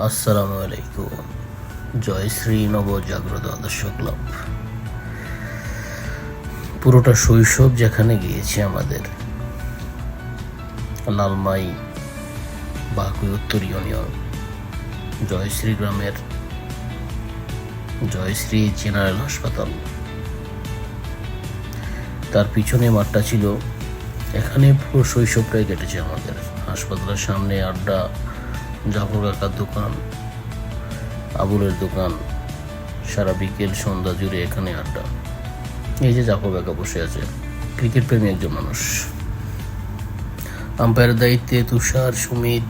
আসসালামু আলাইকুম। জয় শ্রী নবজাগ্রত আদর্শ ক্লাব। পুরোটা শৈশব যেখানে গিয়েছে আমাদের, লালমাই বাকুই উত্তর ইউনিয়ন। জয়শ্রী গ্রামের জয়শ্রী জেনারেল হাসপাতাল। তার পিছনে মাঠটা ছিল, এখানে পুরো শৈশবটাই কেটেছে আমাদের। হাসপাতালের সামনে আড্ডা জাফর কাকার দোকান, আবুলের দোকান, সারা বিকেল সন্ধ্যা জুড়ে এখানে আড্ডা। এই যে জাফর কাকা বসে আছে, ক্রিকেট প্রেমী একজন মানুষ। আম্পায়ারের দায়িত্বে তুষার, সুমিত,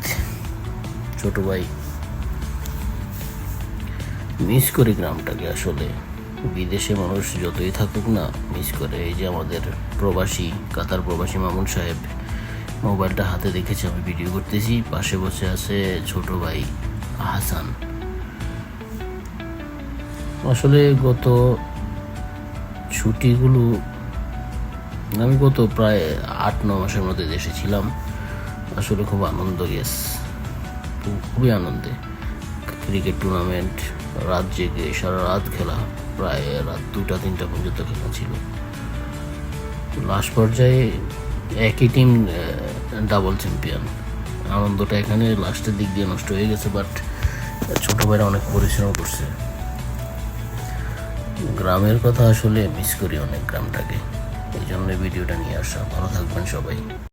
ছোট ভাই। মিস করি গ্রামটাকে আসলে। বিদেশে মানুষ যতই থাকুক না, মিস করে। এই যে আমাদের প্রবাসী, কাতার প্রবাসী মামুন সাহেব মোবাইলটা হাতে দেখেছি, আমি ভিডিও করতেছি। পাশে বসে আছে ছোট ভাই হাসান। আসলে গত ছুটিগুলো, আমি গত প্রায় আট, ন মাসের মধ্যে দেশে ছিলাম। আসলে খুব আনন্দ গেস খুবই আনন্দে। ক্রিকেট টুর্নামেন্ট রাত জেগে সারা রাত খেলা, প্রায় রাত দুটা, তিনটা পর্যন্ত খেলা ছিল। লাস্ট পর্যায়ে একই টিম ডাবল চ্যাম্পিয়ন আনন্দটা এখানে লাস্টের দিক দিয়ে নষ্ট হয়ে গেছে বাট ছোট ভাইরা অনেক পরিশ্রম করছে। গ্রামের কথা আসলে মিস করি অনেক গ্রামটাকে। এই জন্য ভিডিওটা নিয়ে আসা। ভালো থাকবেন সবাই।